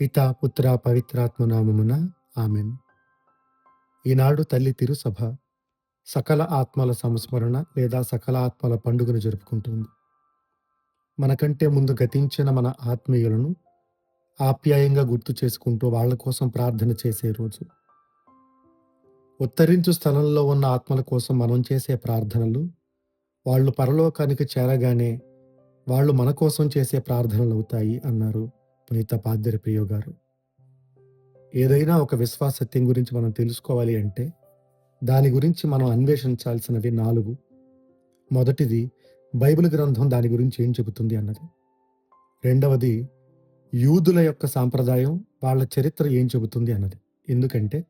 పిత పుత్ర పవిత్రాత్మ నామమున ఆమెన్. ఈనాడు తల్లి తిరుసభ సకల ఆత్మల సంస్మరణ లేదా సకల ఆత్మల పండుగను జరుపుకుంటుంది. మనకంటే ముందు గతించిన మన ఆత్మీయులను ఆప్యాయంగా గుర్తు చేసుకుంటూ వాళ్ళ కోసం ప్రార్థన చేసే రోజు. ఉత్తరించు స్థలంలో ఉన్న ఆత్మల కోసం మనం చేసే ప్రార్థనలు వాళ్ళు పరలోకానికి చేరగానే వాళ్ళు మన కోసం చేసే ప్రార్థనలు అవుతాయి అన్నారు. పునీత పాద్రి ప్రియో గారు. ఏదైనా ఒక విశ్వాస సత్యం గురించి మనం తెలుసుకోవాలి అంటే దాని గురించి మనం అన్వేషించాల్సినవి నాలుగు. మొదటిది బైబిల్ గ్రంథం దాని గురించి ఏం చెబుతుంది అన్నది. రెండవది యూదుల యొక్క సాంప్రదాయం వాళ్ళ చరిత్ర ఏం చెబుతుంది అన్నది. ఎందుకంటే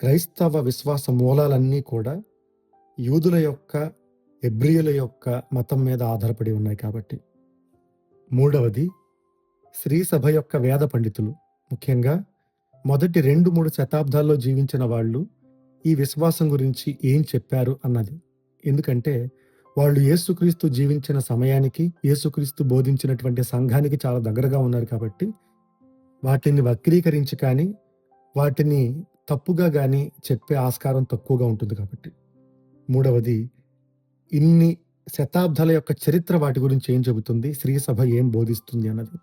క్రైస్తవ విశ్వాస మూలాలన్నీ కూడా యూదుల యొక్క ఎబ్రియుల యొక్క మతం మీద ఆధారపడి ఉన్నాయి కాబట్టి. మూడవది స్త్రీ సభ యొక్క వేద పండితులు. ముఖ్యంగా మొదటి రెండు మూడు శతాబ్దాల్లో జీవించిన వాళ్ళు ఈ విశ్వాసం గురించి ఏం చెప్పారు అన్నది. ఎందుకంటే వాళ్ళు యేసుక్రీస్తు జీవించిన సమయానికి యేసుక్రీస్తు బోధించినటువంటి సంఘానికి చాలా దగ్గరగా ఉన్నారు కాబట్టి వాటిని వక్రీకరించి కానీ వాటిని తప్పుగా కానీ చెప్పే ఆస్కారం తక్కువగా ఉంటుంది కాబట్టి. మూడవది ఇన్ని శతాబ్దాల యొక్క చరిత్ర వాటి గురించి ఏం చెబుతుంది? స్త్రీ సభ ఏం బోధిస్తుంది అన్నది.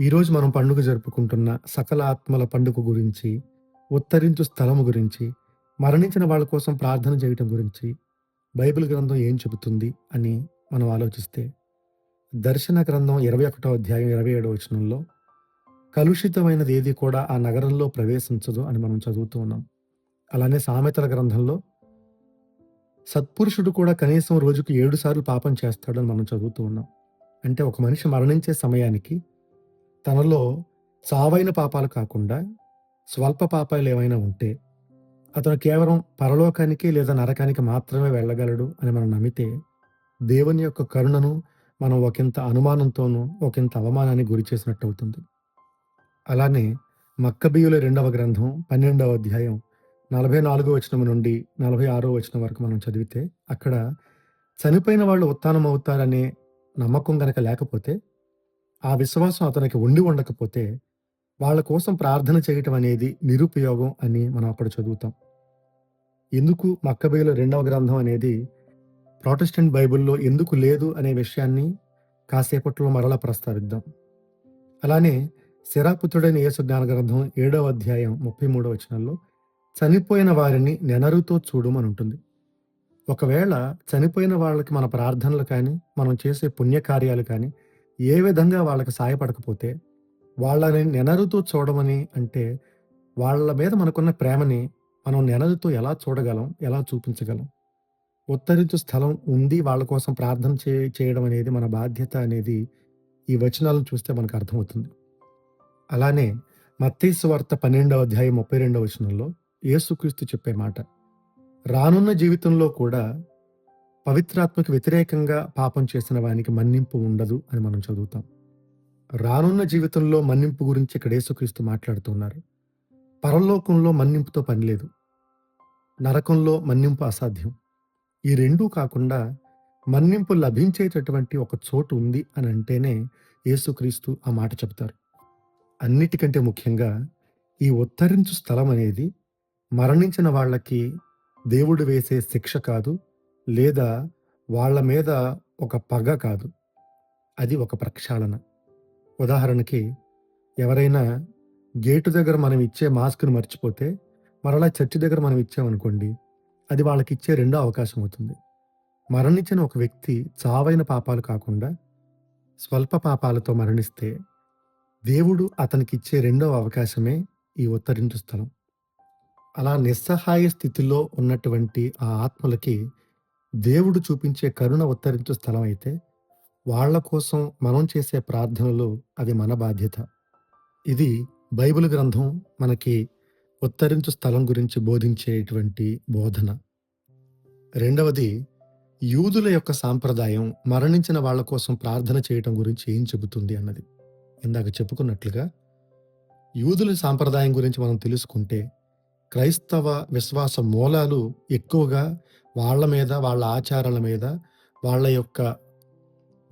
ఈరోజు మనం పండుగ జరుపుకుంటున్న సకల ఆత్మల పండుగ గురించి ఉత్తరించు స్థలము గురించి మరణించిన వాళ్ళ కోసం ప్రార్థన చేయటం గురించి బైబిల్ గ్రంథం ఏం చెబుతుంది అని మనం ఆలోచిస్తే దర్శన గ్రంథం ఇరవై ఒకటో అధ్యాయం ఇరవై ఏడవ వచనంలో కలుషితమైనది ఏది కూడా ఆ నగరంలో ప్రవేశించదు అని మనం చదువుతూ ఉన్నాం. అలానే సామెతల గ్రంథంలో సత్పురుషుడు కూడా కనీసం రోజుకు ఏడు సార్లు పాపం చేస్తాడని మనం చదువుతూ ఉన్నాం. అంటే ఒక మనిషి మరణించే సమయానికి తనలో సావైన పాపాలు కాకుండా స్వల్ప పాపాలు ఏమైనా ఉంటే అతను కేవలం పరలోకానికి లేదా నరకానికి మాత్రమే వెళ్ళగలడు అని మనం నమ్మితే దేవుని యొక్క కరుణను మనం ఒకంత అనుమానంతోనూ ఒకంత అవమానాన్ని గురి చేసినట్టు అవుతుంది. అలానే మక్కబియుల రెండవ గ్రంథం పన్నెండవ అధ్యాయం నలభై నాలుగో వచనం నుండి నలభై ఆరో వచనం వరకు మనం చదివితే అక్కడ చనిపోయిన వాళ్ళు ఉత్థానం అవుతారనే నమ్మకం కనుక లేకపోతే ఆ విశ్వాసం అతనికి ఉండి ఉండకపోతే వాళ్ళ కోసం ప్రార్థన చేయటం అనేది నిరుపయోగం అని మనం అక్కడ చదువుతాం. ఎందుకు మక్కబేయుల రెండవ గ్రంథం అనేది ప్రొటెస్టెంట్ బైబిల్లో ఎందుకు లేదు అనే విషయాన్ని కాసేపట్లో మరలా ప్రస్తావిద్దాం. అలానే శిరాపుత్రుడైన యేసు జ్ఞాన గ్రంథం ఏడవ అధ్యాయం ముప్పై మూడవ వచనంలో చనిపోయిన వారిని నెనరుతో చూడమని ఉంటుంది. ఒకవేళ చనిపోయిన వాళ్ళకి మన ప్రార్థనలు కానీ మనం చేసే పుణ్యకార్యాలు కానీ ఏ విధంగా వాళ్ళకి సాయపడకపోతే వాళ్ళని నెనరుతో చూడమని అంటే వాళ్ళ మీద మనకున్న ప్రేమని మనం నెనరుతో ఎలా చూడగలం ఎలా చూపించగలం? ఉత్తరించు స్థలం ఉంది వాళ్ళ కోసం ప్రార్థన చే చేయడం అనేది మన బాధ్యత అనేది ఈ వచనాలను చూస్తే మనకు అర్థమవుతుంది. అలానే మత్తీసు పన్నెండవ అధ్యాయం ముప్పై రెండవ వచనంలో యేసుక్రీస్తు చెప్పే మాట రానున్న జీవితంలో కూడా పవిత్రాత్మకు వ్యతిరేకంగా పాపం చేసిన వానికి మన్నింపు ఉండదు అని మనం చదువుతాం. రానున్న జీవితంలో మన్నింపు గురించి ఇక్కడ యేసుక్రీస్తు మాట్లాడుతున్నారు. పరలోకంలో మన్నింపుతో పని లేదు. నరకంలో మన్నింపు అసాధ్యం. ఈ రెండూ కాకుండా మన్నింపు లభించేటటువంటి ఒక చోటు ఉంది అని అంటేనే యేసుక్రీస్తు ఆ మాట చెప్తారు అన్నిటికంటే ముఖ్యంగా ఈ ఉత్తరించు స్థలం అనేది మరణించిన వాళ్ళకి దేవుడు వేసే శిక్ష కాదు లేదా వాళ్ళ మీద ఒక పగ కాదు. అది ఒక ప్రక్షాళన. ఉదాహరణకి ఎవరైనా గేటు దగ్గర మనం ఇచ్చే మాస్క్ను మర్చిపోతే మరలా చర్చి దగ్గర మనం ఇచ్చామనుకోండి అది వాళ్ళకి ఇచ్చే రెండో అవకాశం అవుతుంది. మరణించిన ఒక వ్యక్తి చావైన పాపాలు కాకుండా స్వల్ప పాపాలతో మరణిస్తే దేవుడు అతనికి ఇచ్చే రెండవ అవకాశమే ఈ ఉత్తరించు స్థలం. అలా నిస్సహాయ స్థితిలో ఉన్నటువంటి ఆ ఆత్మలకి దేవుడు చూపించే కరుణ ఉత్తరించు స్థలం అయితే వాళ్ళ కోసం మనం చేసే ప్రార్థనలు అది మన బాధ్యత. ఇది బైబిల్ గ్రంథం మనకి ఉత్తరించు స్థలం గురించి బోధించేటువంటి బోధన. రెండవది యూదుల యొక్క సాంప్రదాయం మరణించిన వాళ్ళ కోసం ప్రార్థన చేయటం గురించి ఏం చెబుతుంది అన్నది. ఇందాక చెప్పుకున్నట్లుగా యూదుల సాంప్రదాయం గురించి మనం తెలుసుకుంటే క్రైస్తవ విశ్వాస మూలాలు ఎక్కువగా వాళ్ళ మీద వాళ్ళ ఆచారాల మీద వాళ్ళ యొక్క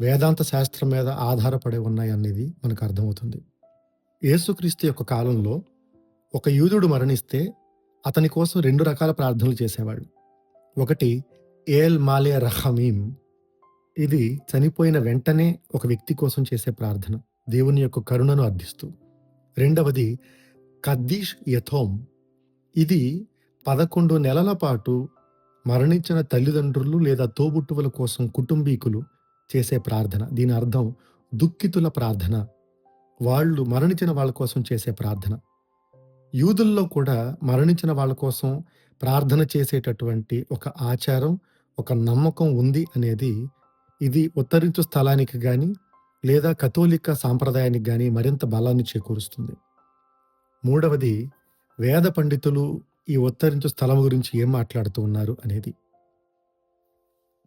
వేదాంత శాస్త్రం మీద ఆధారపడి ఉన్నాయి అనేది మనకు అర్థమవుతుంది. యేసుక్రీస్తు యొక్క కాలంలో ఒక యూదుడు మరణిస్తే అతని కోసం రెండు రకాల ప్రార్థనలు చేసేవాళ్ళు. ఒకటి ఏల్ మాలే రహమీం. ఇది చనిపోయిన వెంటనే ఒక వ్యక్తి కోసం చేసే ప్రార్థన. దేవుని యొక్క కరుణను అర్థిస్తూ. రెండవది కద్దీష్ యథోమ్. ఇది పదకొండు నెలల పాటు మరణించిన తల్లిదండ్రులు లేదా తోబుట్టువుల కోసం కుటుంబీకులు చేసే ప్రార్థన. దీని అర్థం దుఃఖితుల ప్రార్థన. వాళ్ళు మరణించిన వాళ్ళ కోసం చేసే ప్రార్థన. యూదుల్లో కూడా మరణించిన వాళ్ళ కోసం ప్రార్థన చేసేటటువంటి ఒక ఆచారం ఒక నమ్మకం ఉంది అనేది ఇది ఉత్తరించు స్థలానికి కానీ లేదా కథోలిక సాంప్రదాయానికి కానీ మరింత బలాన్ని చేకూరుస్తుంది. మూడవది వేద పండితులు ఈ ఉత్తరించు స్థలం గురించి ఏం మాట్లాడుతూ ఉన్నారు అనేది.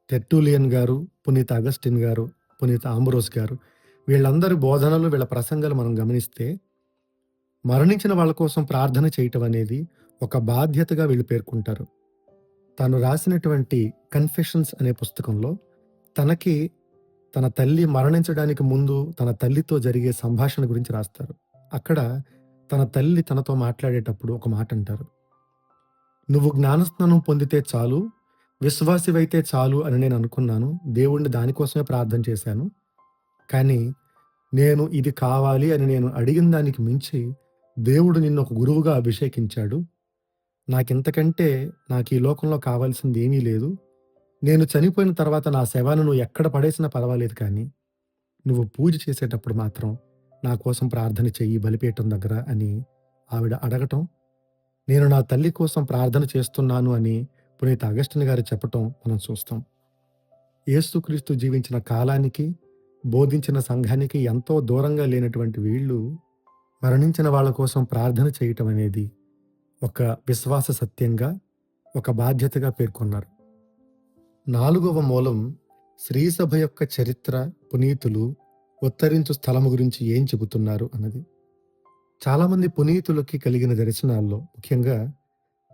టెట్టూలియన్ గారు పునీత అగస్టిన్ గారు పునీత ఆంబ్రోస్ గారు వీళ్ళందరి బోధనలు వీళ్ళ ప్రసంగాలు మనం గమనిస్తే మరణించిన వాళ్ళ కోసం ప్రార్థన చేయటం అనేది ఒక బాధ్యతగా వీళ్ళు పేర్కొంటారు. తాను రాసినటువంటి కన్ఫెషన్స్ అనే పుస్తకంలో తనకి తన తల్లి మరణించడానికి ముందు తన తల్లితో జరిగే సంభాషణ గురించి రాస్తారు. అక్కడ తన తల్లి తనతో మాట్లాడేటప్పుడు ఒక మాట అంటారు నువ్వు జ్ఞానస్నానం పొందితే చాలు విశ్వాసివైతే చాలు అని నేను అనుకున్నాను. దేవుణ్ణి దానికోసమే ప్రార్థన చేశాను. కానీ నేను ఇది కావాలి అని నేను అడిగిన దానికి మించి దేవుడు నిన్ను ఒక గురువుగా అభిషేకించాడు. నాకింతకంటే నాకు ఈ లోకంలో కావాల్సింది ఏమీ లేదు. నేను చనిపోయిన తర్వాత నా శవాన్ని నువ్వు ఎక్కడ పడేసినా పర్వాలేదు కానీ నువ్వు పూజ చేసేటప్పుడు మాత్రం నా కోసం ప్రార్థన చెయ్యి బలిపీఠం దగ్గర అని ఆవిడ అడగటం నేను నా తల్లి కోసం ప్రార్థన చేస్తున్నాను అని పునీత అగస్టిన్ గారు చెప్పటం మనం చూస్తాం. యేసుక్రీస్తు జీవించిన కాలానికి బోధించిన సంఘానికి ఎంతో దూరంగా లేనటువంటి వీళ్ళు మరణించిన వాళ్ళ కోసం ప్రార్థన చేయటం అనేది ఒక విశ్వాస సత్యంగా ఒక బాధ్యతగా పేర్కొన్నారు. నాలుగవ మూలం శ్రీసభ యొక్క చరిత్ర పునీతులు ఉత్తరించు స్థలము గురించి ఏం చెబుతున్నారు అన్నది. చాలామంది పునీతులకి కలిగిన దర్శనాల్లో ముఖ్యంగా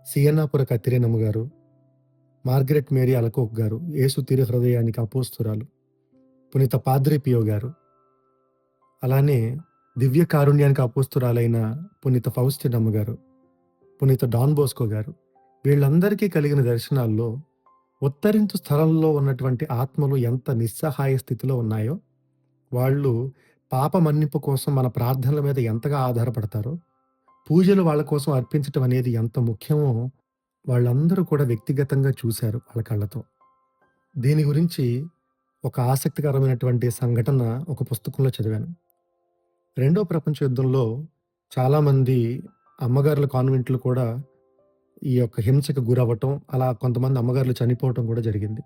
సియన్నాపుర కత్తిరేనమ్మ గారు మార్గరెట్ మేరీ అలకోక్ గారు యేసు తిరు హృదయానికి అపోస్తురాలు పునీత పాద్రిపియో గారు అలానే దివ్య కారుణ్యానికి అపోస్తురాలైన పునీత ఫౌస్టినమ్మ గారు పునీత డాన్ బోస్కో గారు వీళ్ళందరికీ కలిగిన దర్శనాల్లో ఉత్తరించు స్థలంలో ఉన్నటువంటి ఆత్మలు ఎంత నిస్సహాయ స్థితిలో ఉన్నాయో వాళ్ళు పాప మన్నింపు కోసం మన ప్రార్థనల మీద ఎంతగా ఆధారపడతారో పూజలు వాళ్ళ కోసం అర్పించటం అనేది ఎంత ముఖ్యమో వాళ్ళందరూ కూడా వ్యక్తిగతంగా చూశారు వాళ్ళ కళ్ళతో. దీని గురించి ఒక ఆసక్తికరమైనటువంటి సంఘటన ఒక పుస్తకంలో చదివాను. రెండో ప్రపంచ యుద్ధంలో చాలామంది అమ్మగారుల కాన్వెంట్లు కూడా ఈ యొక్క హింసకు గురవ్వటం అలా కొంతమంది అమ్మగారులు చనిపోవటం కూడా జరిగింది.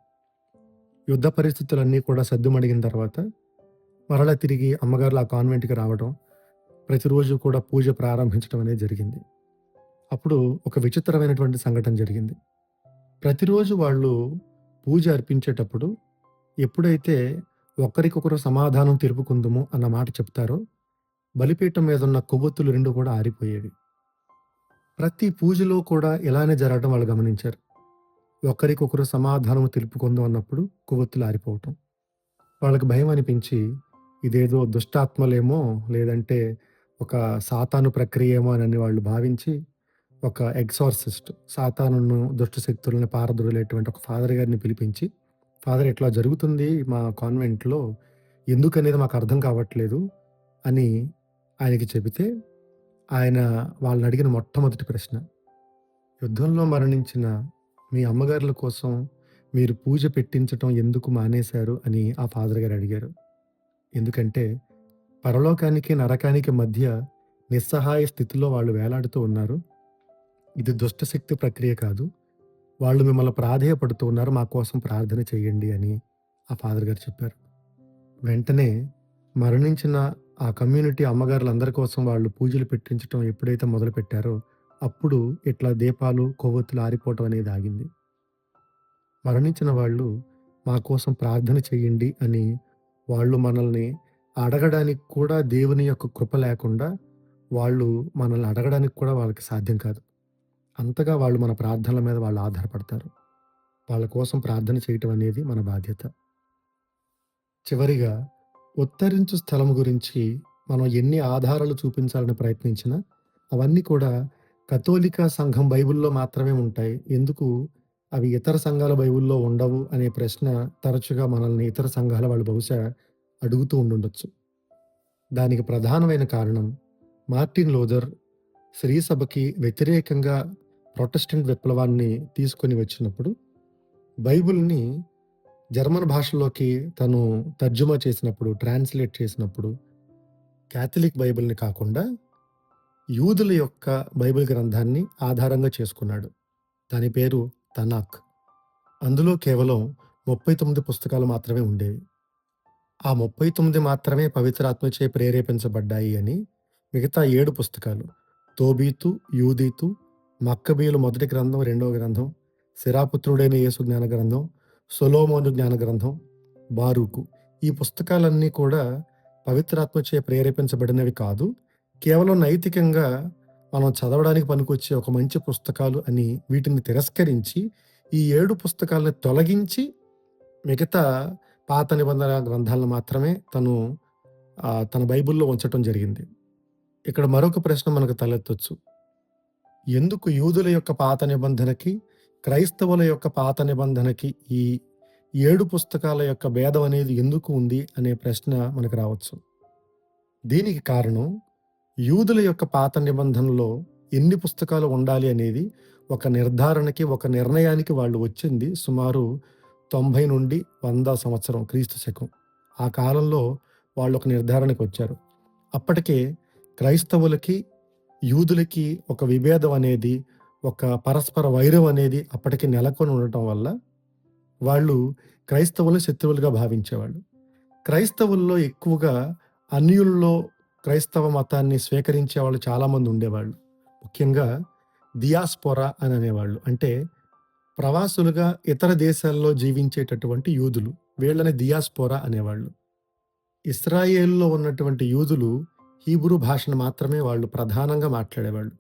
యుద్ధ పరిస్థితులన్నీ కూడా సద్దుమడిగిన తర్వాత మరలా తిరిగి అమ్మగారులు ఆ కాన్వెంట్కి రావడం ప్రతిరోజు కూడా పూజ ప్రారంభించడం అనేది జరిగింది. అప్పుడు ఒక విచిత్రమైనటువంటి సంఘటన జరిగింది. ప్రతిరోజు వాళ్ళు పూజ అర్పించేటప్పుడు ఎప్పుడైతే ఒకరికొకరు సమాధానం తెలుపుకుందుము అన్న మాట చెప్తారో బలిపీఠం మీద ఉన్న కొవ్వొత్తులు రెండు కూడా ఆరిపోయేవి. ప్రతి పూజలో కూడా ఇలానే జరగడం వాళ్ళు గమనించారు. ఒకరికొకరు సమాధానం తెలుపుకుందాం అన్నప్పుడు కొవ్వొత్తులు ఆరిపోవటం. వాళ్ళకి భయం అనిపించి ఇదేదో దుష్టాత్మలేమో లేదంటే ఒక సాతాను ప్రక్రియ ఏమో అని వాళ్ళు భావించి ఒక ఎగ్జార్సిస్ట్ సాతానును దుష్ట శక్తులను పారదొరలేటువంటి ఒక ఫాదర్ గారిని పిలిపించి ఫాదర్ ఇట్లా జరుగుతుంది మా కాన్వెంట్లో ఎందుకనేది మాకు అర్థం కావట్లేదు అని ఆయనకి చెబితే ఆయన వాళ్ళని అడిగిన మొట్టమొదటి ప్రశ్న యుద్ధంలో మరణించిన మీ అమ్మగారుల కోసం మీరు పూజ పెట్టించటం ఎందుకు మానేశారు? అని ఆ ఫాదర్ గారు అడిగారు. ఎందుకంటే పరలోకానికి నరకానికి మధ్య నిస్సహాయ స్థితిలో వాళ్ళు వేలాడుతూ ఉన్నారు. ఇది దుష్టశక్తి ప్రక్రియ కాదు. వాళ్ళు మిమ్మల్ని ప్రాధేయపడుతూ ఉన్నారు. మా కోసం ప్రార్థన చేయండి అని ఆ ఫాదర్ గారు చెప్పారు. వెంటనే మరణించిన ఆ కమ్యూనిటీ అమ్మగారులందరి కోసం వాళ్ళు పూజలు పెట్టించడం ఎప్పుడైతే మొదలుపెట్టారో అప్పుడు ఇట్లా దీపాలు కొవ్వొత్తులు ఆరిపోవటం అనేది ఆగింది. మరణించిన వాళ్ళు మా కోసం ప్రార్థన చేయండి అని వాళ్ళు మనల్ని అడగడానికి కూడా దేవుని యొక్క కృప లేకుండా వాళ్ళు మనల్ని అడగడానికి కూడా వాళ్ళకి సాధ్యం కాదు. అంతగా వాళ్ళు మన ప్రార్థనల మీద వాళ్ళు ఆధారపడతారు. వాళ్ళ కోసం ప్రార్థన చేయటం అనేది మన బాధ్యత. చివరిగా ఉత్తరించు స్థలం గురించి మనం ఎన్ని ఆధారాలు చూపించాలని ప్రయత్నించినా, అవన్నీ కూడా కథోలిక సంఘం బైబిల్‌లో మాత్రమే ఉంటాయి. ఎందుకు? అవి ఇతర సంఘాల బైబిల్‌లో ఉండవు అనే ప్రశ్న తరచుగా మనల్ని ఇతర సంఘాల వాళ్ళు బహుశా అడుగుతూ ఉండుండొచ్చు. దానికి ప్రధానమైన కారణం మార్టిన్ లోదర్ స్త్రీ సభకి వ్యతిరేకంగా ప్రొటెస్టెంట్ విప్లవాన్ని తీసుకొని వచ్చినప్పుడు బైబిల్‌ని జర్మన్ భాషలోకి తను తర్జుమా చేసినప్పుడు, ట్రాన్స్‌లేట్ చేసినప్పుడు క్యాథలిక్ బైబిల్‌ని కాకుండా యూదుల యొక్క బైబిల్ గ్రంథాన్ని ఆధారంగా చేసుకున్నాడు. దాని పేరు తనాక్. అందులో కేవలం 39 పుస్తకాలు మాత్రమే ఉండేవి. ఆ 39 మాత్రమే పవిత్రాత్మచే ప్రేరేపించబడ్డాయి అని మిగతా ఏడు పుస్తకాలు తోబీతు, యూదీతు, మక్కబీయుల మొదటి గ్రంథం, రెండవ గ్రంథం, సిరాపుత్రుడైన యేసు జ్ఞాన గ్రంథం, సొలోమోను జ్ఞాన గ్రంథం, బారూకు ఈ పుస్తకాలన్నీ కూడా పవిత్రాత్మచే ప్రేరేపించబడినవి కాదు. కేవలం నైతికంగా మనం చదవడానికి పనికొచ్చే ఒక మంచి పుస్తకాలు అని వీటిని తిరస్కరించి ఈ ఏడు పుస్తకాలను తొలగించి మిగతా పాత నిబంధన గ్రంథాలను మాత్రమే తను తన బైబిల్‌లో ఉంచటం జరిగింది. ఇక్కడ మరొక ప్రశ్న మనకు తలెత్తొచ్చు. ఎందుకు యూదుల యొక్క పాత నిబంధనకి, క్రైస్తవుల యొక్క పాత నిబంధనకి ఈ ఏడు పుస్తకాల యొక్క భేదం అనేది ఎందుకు ఉంది అనే ప్రశ్న మనకు రావచ్చు. దీనికి కారణం యూదుల యొక్క పాత నిబంధనలో ఎన్ని పుస్తకాలు ఉండాలి అనేది ఒక నిర్ధారణకి, ఒక నిర్ణయానికి వాళ్ళు వచ్చింది సుమారు 90 నుండి వంద సంవత్సరం క్రీస్తు శకం. ఆ కాలంలో వాళ్ళు ఒక నిర్ధారణకు వచ్చారు. అప్పటికే క్రైస్తవులకి, యూదులకి ఒక విభేదం అనేది, ఒక పరస్పర వైరం అనేది అప్పటికి నెలకొని ఉండటం వల్ల వాళ్ళు క్రైస్తవులను శత్రువులుగా భావించేవాళ్ళు. క్రైస్తవుల్లో ఎక్కువగా అన్యుల్లో క్రైస్తవ మతాన్ని స్వీకరించే వాళ్ళు చాలామంది ఉండేవాళ్ళు. ముఖ్యంగా దియాస్పోరా అని అనేవాళ్ళు. అంటే ప్రవాసులుగా ఇతర దేశాల్లో జీవించేటటువంటి యూదులు. వీళ్ళని దియాస్పోరా అనేవాళ్ళు. ఇస్రాయేల్లో ఉన్నటువంటి యూదులు హీబ్రూ భాషను మాత్రమే వాళ్ళు ప్రధానంగా మాట్లాడేవాళ్ళు.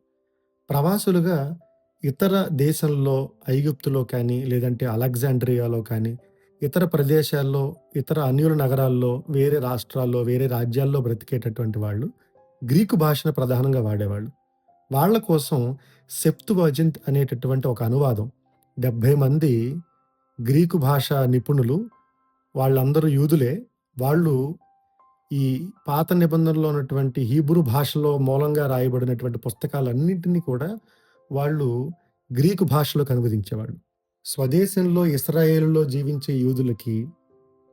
ప్రవాసులుగా ఇతర దేశంలో ఐగుప్తులో కానీ, లేదంటే అలెగ్జాండ్రియాలో కానీ, ఇతర ప్రదేశాల్లో, ఇతర అన్యుల నగరాల్లో, వేరే రాష్ట్రాల్లో, వేరే రాజ్యాల్లో బ్రతికేటటువంటి వాళ్ళు గ్రీకు భాషను ప్రధానంగా వాడేవాళ్ళు. వాళ్ళ కోసం సెప్తువజింత్ అనేటటువంటి ఒక అనువాదం 70 మంది గ్రీకు భాష నిపుణులు వాళ్ళందరూ యూదులే. వాళ్ళు ఈ పాత నిబంధనలో ఉన్నటువంటి హీబ్రూ భాషలో మూలంగా రాయబడినటువంటి పుస్తకాలన్నింటినీ కూడా వాళ్ళు గ్రీకు భాషలోకి అనువదించేవాళ్ళు. స్వదేశంలో ఇస్రాయేల్లో జీవించే యూదులకి,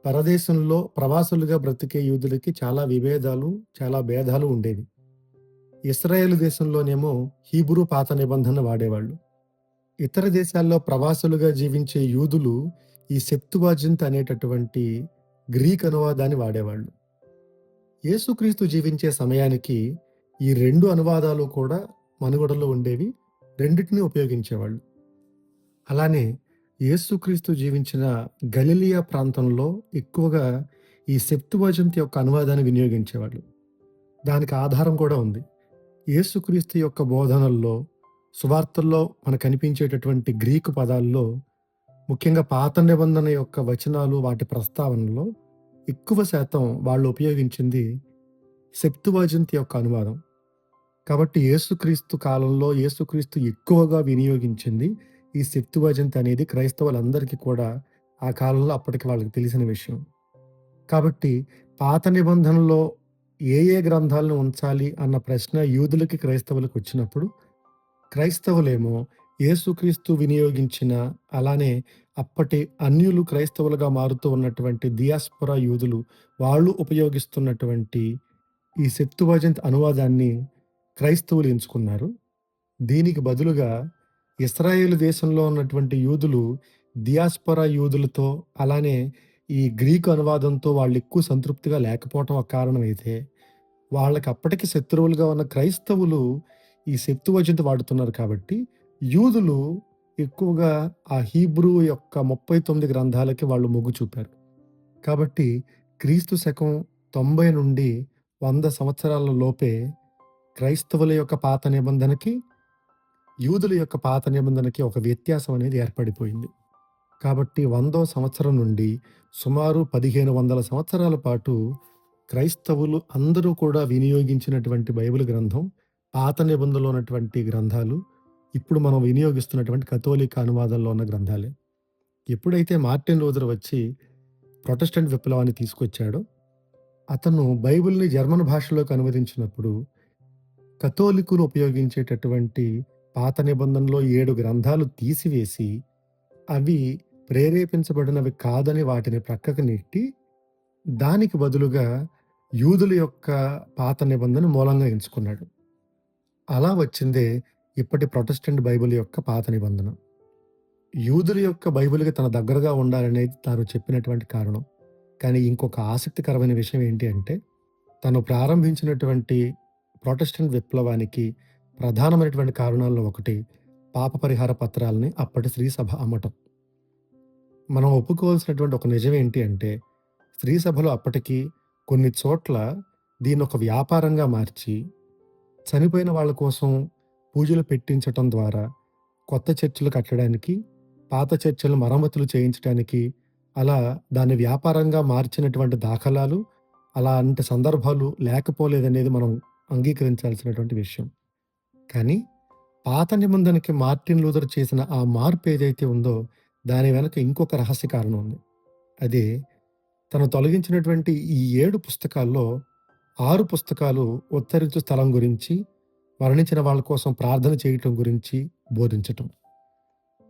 పరదేశంలో ప్రవాసులుగా బ్రతికే యూదులకి చాలా విభేదాలు, చాలా భేదాలు ఉండేవి. ఇస్రాయేల్ దేశంలోనేమో హీబ్రూ పాత నిబంధన వాడేవాళ్ళు. ఇతర దేశాల్లో ప్రవాసులుగా జీవించే యూదులు ఈ సెప్తువాజింత్ అనేటటువంటి గ్రీక్ అనువాదాన్ని వాడేవాళ్ళు. యేసుక్రీస్తు జీవించే సమయానికి ఈ రెండు అనువాదాలు కూడా మనుగడలో ఉండేవి. రెండిటిని ఉపయోగించేవాళ్ళు. అలానే యేసుక్రీస్తు జీవించిన గలిలియా ప్రాంతంలో ఎక్కువగా ఈ సెప్తువజంతి యొక్క అనువాదాన్ని వినియోగించేవాళ్ళు. దానికి ఆధారం కూడా ఉంది. యేసుక్రీస్తు యొక్క బోధనల్లో, సువార్తల్లో మనకు కనిపించేటటువంటి గ్రీకు పదాల్లో ముఖ్యంగా పాత నిబంధన యొక్క వచనాలు వాటి ప్రస్తావనలో ఎక్కువ శాతం వాళ్ళు ఉపయోగించింది సెప్తువజంతి యొక్క అనువాదం. కాబట్టి యేసుక్రీస్తు కాలంలో యేసుక్రీస్తు ఎక్కువగా వినియోగించింది ఈ సెప్తువజింత్ అనేది క్రైస్తవులందరికీ కూడా ఆ కాలంలో అప్పటికి వాళ్ళకి తెలిసిన విషయం. కాబట్టి పాత నిబంధనలో ఏ ఏ గ్రంథాలను ఉంచాలి అన్న ప్రశ్న యూదులకి, క్రైస్తవులకు వచ్చినప్పుడు క్రైస్తవులేమో యేసుక్రీస్తు వినియోగించిన అలానే అప్పటి అన్యులు క్రైస్తవులుగా మారుతూ ఉన్నటువంటి దియాస్పురా యూదులు వాళ్ళు ఉపయోగిస్తున్నటువంటి ఈ సెప్తువజింత్ అనువాదాన్ని క్రైస్తవులు ఎంచుకున్నారు. దీనికి బదులుగా ఇస్రాయేల్ దేశంలో ఉన్నటువంటి యూదులు దియాస్పొరా యూదులతో అలానే ఈ గ్రీకు అనువాదంతో వాళ్ళు ఎక్కువ సంతృప్తిగా లేకపోవటం ఒక కారణమైతే, వాళ్ళకి అప్పటికి శత్రువులుగా ఉన్న క్రైస్తవులు ఈ సెప్తువజింత్ వాడుతున్నారు కాబట్టి యూదులు ఎక్కువగా ఆ హీబ్రూ యొక్క 39 గ్రంథాలకి వాళ్ళు మొగ్గు చూపారు. కాబట్టి క్రీస్తు శకం 90 నుండి వంద సంవత్సరాల లోపే క్రైస్తవుల యొక్క పాత నిబంధనకి, యూదుల యొక్క పాత నిబంధనకి ఒక వ్యత్యాసం అనేది ఏర్పడిపోయింది. కాబట్టి వందో సంవత్సరం నుండి సుమారు 1500 సంవత్సరాల పాటు క్రైస్తవులు అందరూ కూడా వినియోగించినటువంటి బైబిల్ గ్రంథం పాత నిబంధనలో ఉన్నటువంటి గ్రంథాలు ఇప్పుడు మనం వినియోగిస్తున్నటువంటి కథోలిక అనువాదంలో ఉన్న గ్రంథాలే ఎప్పుడైతే మార్టిన్ లూథర్ వచ్చి ప్రొటెస్టెంట్ విప్లవాన్ని తీసుకొచ్చాడో అతను బైబిల్ని జర్మన్ భాషలోకి అనువదించినప్పుడు కథోలికులు ఉపయోగించేటటువంటి పాత నిబంధనలో ఏడు గ్రంథాలు తీసివేసి అవి ప్రేరేపించబడినవి కాదని వాటిని ప్రక్కకు నెట్టి దానికి బదులుగా యూదుల యొక్క పాత నిబంధన మూలంగా ఎంచుకున్నాడు. అలా వచ్చిందే ఇప్పటి ప్రొటెస్టెంట్ బైబిల్ యొక్క పాత నిబంధన. యూదుల యొక్క బైబిల్కి తన దగ్గరగా ఉండాలనేది తాను చెప్పినటువంటి కారణం. కానీ ఇంకొక ఆసక్తికరమైన విషయం ఏంటి అంటే తను ప్రారంభించినటువంటి ప్రొటెస్టెంట్ విప్లవానికి ప్రధానమైనటువంటి కారణాల్లో ఒకటి పాప పరిహార పత్రాలని అప్పటి స్త్రీ సభ అమ్మటం. మనం ఒప్పుకోవాల్సినటువంటి ఒక నిజం ఏంటి అంటే స్త్రీ సభలు అప్పటికి కొన్ని చోట్ల దీన్ని ఒక వ్యాపారంగా మార్చి చనిపోయిన వాళ్ళ కోసం పూజలు పెట్టించటం ద్వారా కొత్త చర్చలు కట్టడానికి పాత చర్చలు మరమ్మతులు చేయించడానికి అలా దాన్ని వ్యాపారంగా మార్చినటువంటి దాఖలాలు అలాంటి సందర్భాలు లేకపోలేదనేది మనం అంగీకరించాల్సినటువంటి విషయం. కానీ పాత నిబంధనకి మార్టిన్ లూథర్ చేసిన ఆ మార్పు ఏదైతే ఉందో దాని వెనక ఇంకొక రహస్య కారణం ఉంది. అదే తను తొలగించినటువంటి ఈ ఏడు పుస్తకాల్లో ఆరు పుస్తకాలు ఉత్తరించు స్థలం గురించి మరణించిన వాళ్ళ కోసం ప్రార్థన చేయటం గురించి బోధించటం.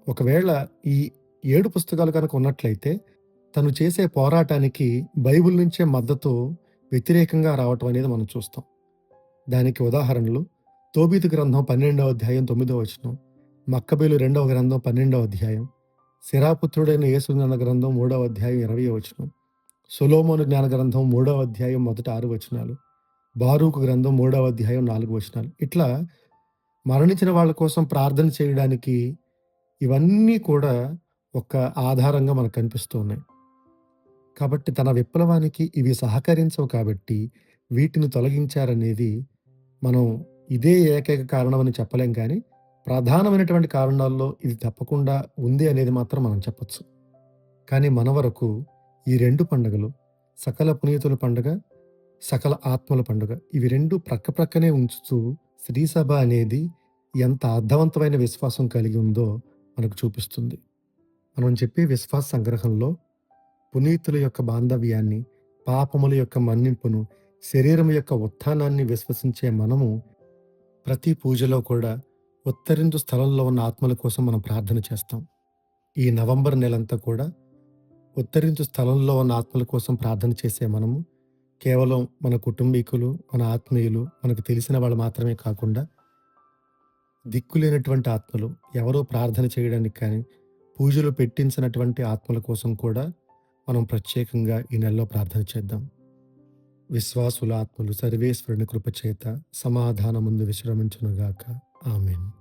ఒకవేళ ఈ ఏడు పుస్తకాలు కనుక ఉన్నట్లయితే తను చేసే పోరాటానికి బైబిల్ నుంచే మద్దతు వ్యతిరేకంగా రావటం అనేది మనం చూస్తాం. దానికి ఉదాహరణలు తోబీతు గ్రంథం పన్నెండవ అధ్యాయం తొమ్మిదవ వచనం మక్కబేలు రెండవ గ్రంథం పన్నెండవ అధ్యాయం శిరాపుత్రుడైన యేసుజ్ఞాన గ్రంథం మూడవ అధ్యాయం ఇరవై వచనం సులోమోను జ్ఞాన గ్రంథం మూడవ అధ్యాయం మొదట ఆరు వచనాలు బారూకు గ్రంథం మూడవ అధ్యాయం నాలుగు వచనాలు. ఇట్లా మరణించిన వాళ్ళ కోసం ప్రార్థన చేయడానికి ఇవన్నీ కూడా ఒక ఆధారంగా మనకు కనిపిస్తూ ఉన్నాయి. కాబట్టి తన విప్లవానికి ఇవి సహకరించవు కాబట్టి వీటిని తొలగించారనేది మనం ఇదే ఏకైక కారణం అని చెప్పలేం కానీ ప్రధానమైనటువంటి కారణాల్లో ఇది తప్పకుండా ఉంది అనేది మాత్రం మనం చెప్పొచ్చు. కానీ మన వరకు ఈ రెండు పండుగలు సకల పునీతుల పండుగ సకల ఆత్మల పండుగ ఇవి రెండు ప్రక్క ప్రక్కనే ఉంచుతూ శ్రీసభ అనేది ఎంత అర్థవంతమైన విశ్వాసం కలిగి ఉందో మనకు చూపిస్తుంది. మనం చెప్పే విశ్వాస సంగ్రహంలో పునీతుల యొక్క బాంధవ్యాన్ని పాపముల యొక్క మన్నింపును శరీరం యొక్క ఉత్థానాన్ని విశ్వసించే మనము ప్రతి పూజలో కూడా ఉత్తరించు స్థలంలో ఉన్న ఆత్మల కోసం మనం ప్రార్థన చేస్తాం. ఈ నవంబర్ నెలంతా కూడా ఉత్తరించు స్థలంలో ఉన్న ఆత్మల కోసం ప్రార్థన చేసే మనము కేవలం మన కుటుంబీకులు మన ఆత్మీయులు మనకు తెలిసిన వాళ్ళు మాత్రమే కాకుండా దిక్కులేనటువంటి ఆత్మలు ఎవరో ప్రార్థన చేయడానికి కానీ పూజలు పెట్టించినటువంటి ఆత్మల కోసం కూడా మనం ప్రత్యేకంగా ఈ నెలలో ప్రార్థన చేద్దాం. విశ్వాసుల ఆత్మలు సర్వేశ్వరుని కృపచేత సమాధానముందు విశ్రమించునుగాక. ఆమెన్.